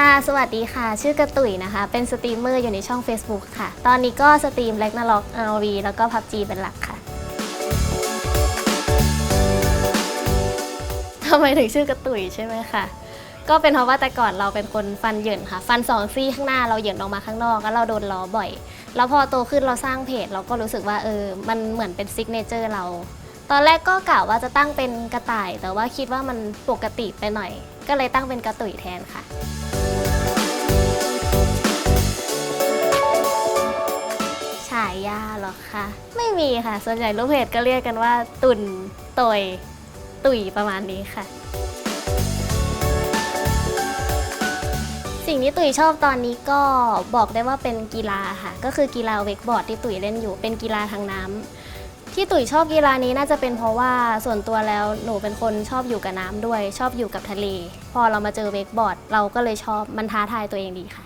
ค่ะ สวัสดีค่ะ ชื่อกระตุ๋ยนะคะ เป็นสตรีมเมอร์อยู่ในช่อง Facebook ค่ะ ตอนนี้ก็สตรีม r a g n a r o k RV แล้วก็ PUBG เป็นหลักค่ะ ทำไมถึงชื่อกระตุ๋ยใช่ไหมคะ ก็เป็นเพราะว่าแต่ก่อนเราเป็นคนฟันเหยินค่ะ ฟันสองซี่ข้างหน้าเราเหยินออกมาข้างนอกแล้วเราโดนล้อบ่อย แล้วพอโตขึ้นเราสร้างเพจ เราก็รู้สึกว่าเออ มันเหมือนเป็นซิกเนเจอร์เรา ตอนแรกก็กะว่าจะตั้งเป็นกระต่าย แต่ว่าคิดว่ามันปกติไปหน่อย ก็เลยตั้งเป็นกระตุ๋ยแทนค่ะ ไม่มีค่ะ ส่วนใหญ่ลูกเพจก็เรียกกันว่า ตุนตยตุยประมาณนี้ค่ะ สิ่งที่ตุ๋ยชอบตอนนี้ก็บอกได้ว่าเป็นกีฬาค่ะ ก็คือกีฬาเวกบอร์ดที่ตุ๋ยเล่นอยู่เป็นกีฬาทางน้ำที่ตุ๋ยชอบกีฬานี้น่าจะเป็นเพราะว่าส่วนตัวแล้วหนูเป็นคนชอบอยู่กับน้ำด้วย ชอบอยู่กับทะเล พอเรามาเจอเวกบอร์ด เราก็เลยชอบมันท้าทายตัวเองดีค่ะ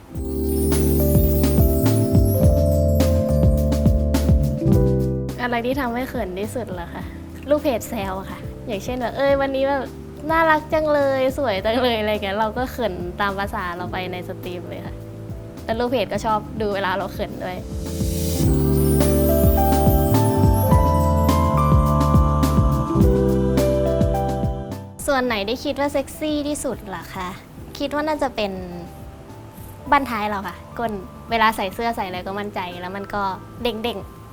อะไรที่ทำให้เขินที่สุดเหรอคะลูกเพจแซวอะค่ะ อย่างเช่นแบบเอ้ยวันนี้แบบน่ารักจังเลยสวยจังเลยอะไรเงี้ยเราก็เขินตามภาษาเราไปในสตรีมเลยค่ะ แต่ลูกเพจก็ชอบดูเวลาเราเขินด้วยส่วนไหนได้คิดว่าเซ็กซี่ที่สุดล่ะคะ คิดว่าน่าจะเป็นบั้นท้ายเราค่ะก้นเวลาใส่เสื้อใส่อะไรก็มั่นใจแล้วมันก็เด้งๆ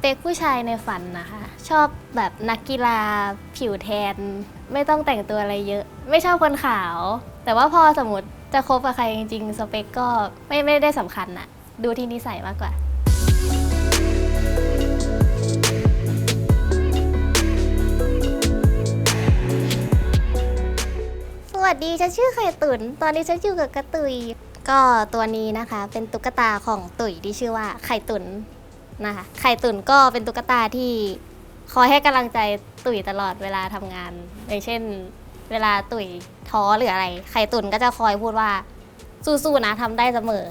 เปคผู้ชายในฝันนะคะ ชอบแบบนักกีฬาผิวแทน ไม่ต้องแต่งตัวอะไรเยอะ ไม่ชอบคนขาว แต่ว่าพอสมมติจะคบกับใครจริงๆ สเปคก็ไม่ไม่ได้สำคัญอะดูที่นิสัยมากกว่า สวัสดีฉันชื่อไข่ตุน ตอนนี้ฉันอยู่กับกระตุย ก็ตัวนี้นะคะ เป็นตุ๊กตาของตุ๋ยที่ชื่อว่าไข่ตุน นะคะ ไข่ตุนก็เป็นตุ๊กตาที่คอยให้กำลังใจตุ๋ยตลอดเวลาทำงาน อย่างเช่น เวลาตุ๋ยท้อหรืออะไร ไข่ตุนก็จะคอยพูดว่าสู้ๆนะทำได้เสมอ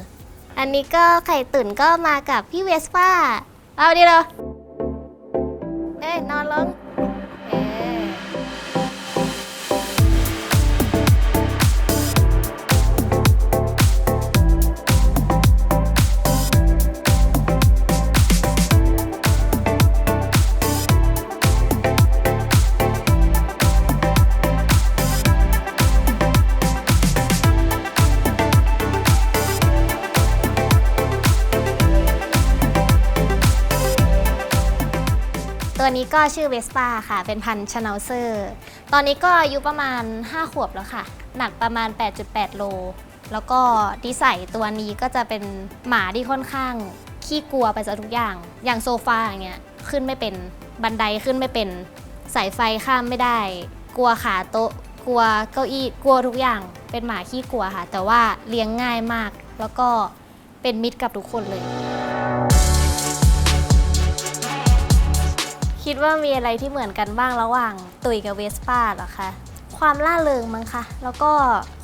อันนี้ก็ไข่ตุนก็มากับพี่เวสป้าเอาดีเราเอ้ยนอนลง ตัวนี้ก็ชื่อเวสป้าค่ะ เป็นพันธุ์ชนาเซอร์ ตอนนี้ก็อายุประมาณ 5 ขวบแล้วค่ะ หนักประมาณ 8.8 โล แล้วก็ดีใส่ตัวนี้ก็จะเป็นหมาที่ค่อนข้างขี้กลัวไปซะทุกอย่าง อย่างโซฟาอย่างเงี้ยขึ้นไม่เป็น บันไดขึ้นไม่เป็น สายไฟข้ามไม่ได้ กลัวขาโต๊ะ กลัวเก้าอี้ กลัวทุกอย่าง เป็นหมาขี้กลัวค่ะ แต่ว่าเลี้ยงง่ายมาก แล้วก็เป็นมิตรกับทุกคนเลย คิดว่ามีอะไรที่เหมือนกันบ้างระหว่างตุยกับเวสป้าหรอคะ ความล่าเริงมั้งคะ แล้วก็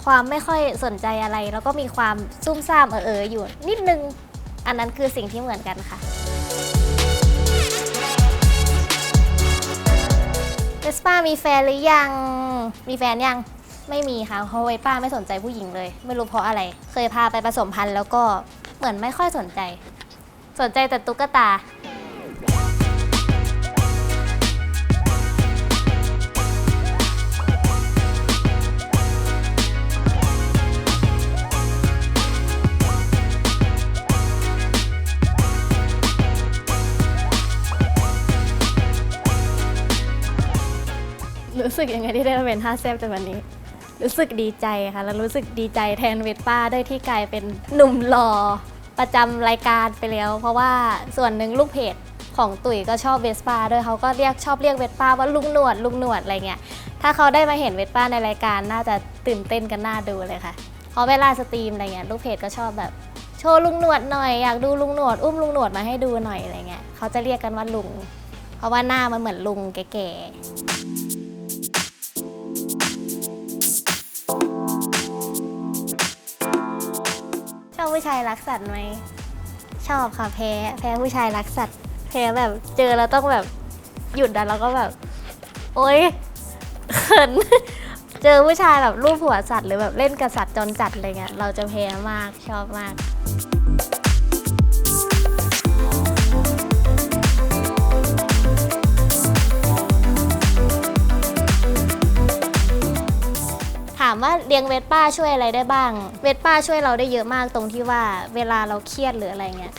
ความไม่ค่อยสนใจอะไร แล้วก็มีความซุ่มซ่ามเออเอออยู่นิดนึง อันนั้นคือสิ่งที่เหมือนกันค่ะ เวสป้ามีแฟนหรือยัง มีแฟนยัง ไม่มีค่ะ เพราะเวสป้าไม่สนใจผู้หญิงเลย ไม่รู้เพราะอะไร เคยพาไปผสมพันธุ์แล้วก็เหมือนไม่ค่อยสนใจ สนใจแต่ตุ๊กตา รู้สึกยังไงที่ได้มาเป็นท่าแซบในวันนี้ รู้สึกดีใจค่ะแล้วรู้สึกดีใจแทนเวทป้าด้วยที่กลายเป็นหนุ่มหล่อประจำรายการไปแล้ว เพราะว่าส่วนหนึ่งลูกเพจของตุ๋ยก็ชอบเวสป้าด้วยเขาก็เรียกชอบเรียกเวทป้าว่าลุงหนวดลุงหนวดอะไรเงี้ยถ้าเขาได้มาเห็นเวทป้าในรายการน่าจะตื่นเต้นกันน่าดูเลยค่ะเพราะเวลาสตรีมอะไรเงี้ยลูกเพจก็ชอบแบบโชว์ลุงหนวดหน่อยอยากดูลุงหนวดอุ้มลุงหนวดมาให้ดูหน่อยอะไรเงี้ยเขาจะเรียกกันว่าลุง เพราะว่าหน้ามันเหมือนลุงแก่ๆ ผู้ชายรักสัตว์ไหมชอบค่ะแพ้แพ้ผู้ชายรักสัตว์แพ้แบบเจอแล้วต้องแบบหยุดอะแล้วก็แบบ โอ๊ยเขินเจอผู้ชายแบบรูปหัวสัตว์หรือแบบเล่นกับสัตว์จนจัดอะไรเงี้ยเราจะแพ้มากชอบมากามว่าเลี้ยงเวสป้าช่วยอะไรได้บ้าง เวสป้าช่วยเราได้เยอะมากตรงที่ว่าเวลาเราเครียดหรืออะไรเงี้ย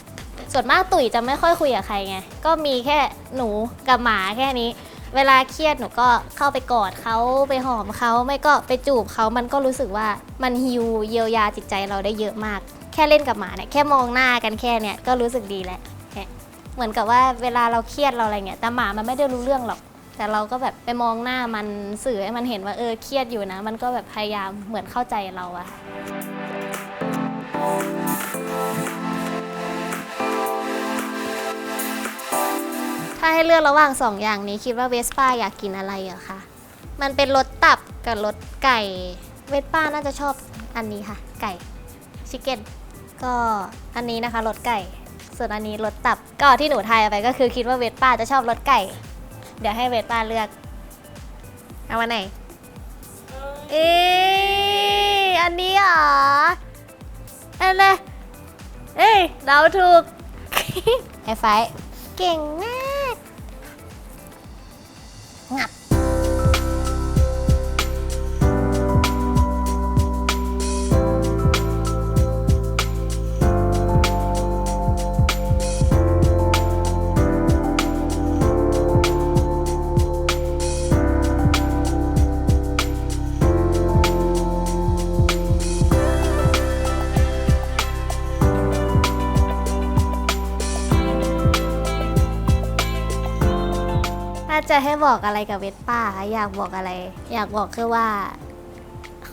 ส่วนมากตุ๋ยจะไม่ค่อยคุยกับใครไง ก็มีแค่หนูกับหมาแค่นี้ เวลาเครียดหนูก็เข้าไปกอดเขาไปหอมเขาไม่ก็ไปจูบเขามันก็รู้สึกว่ามันฮิวเยียวยาจิตใจเราได้เยอะมาก แค่เล่นกับหมาเนี่ยแค่มองหน้ากันแค่เนี่ยก็รู้สึกดีแล้วเนี่ยเหมือนกับว่าเวลาเราเครียดเราอะไรเงี้ยแต่หมามันไม่ได้รู้เรื่องหรอก แต่เราก็แบบไปมองหน้ามันสื่อให้มันเห็นว่าเออเครียดอยู่นะ มันก็แบบพยายามเหมือนเข้าใจเราอะถ้าให้เลือกระหว่างสองอย่างนี้คิดว่าเวสป้าอยากกินอะไรอะคะมันเป็นรสตับกับรสไก่ เวสป้าน่าจะชอบอันนี้ค่ะ ไก่ชิคเก้นก็อันนี้นะคะรสไก่ ส่วนอันนี้รสตับก็ที่หนูทายไปก็คือคิดว่าเวสป้าจะชอบรสไก่ เดี๋ยวให้เวสป้าเลือก เอาวันไหน เอ๊ะอันนี้เหรอ อันเลยเอ้ยเดาถูก ไอ้ไฟ เก่งมา จะให้บอกอะไรกับเวสป้าคะอยากบอกอะไร อยากบอกคือว่า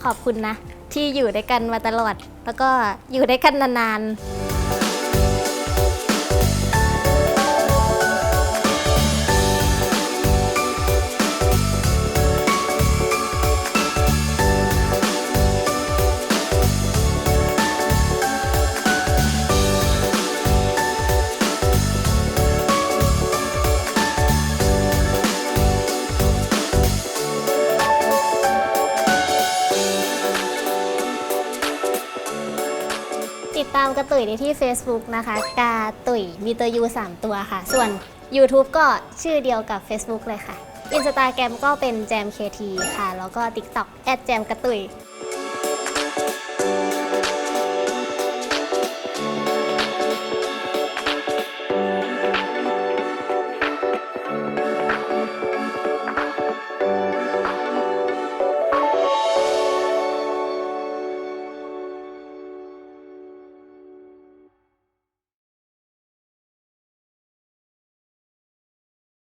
ขอบคุณนะ ที่อยู่ด้วยกันมาตลอด แล้วก็อยู่ด้วยกันนานๆามกระตุยในที่ Facebook นะคะ กาตุยมีตัวยูมตัวค่ะ ส่วน YouTube ก็ชื่อเดียวกับ Facebook เลยค่ะ Instagram ก็เป็น jam kt ค่ะ แล้วก็ TikTok แอด jam กระตุย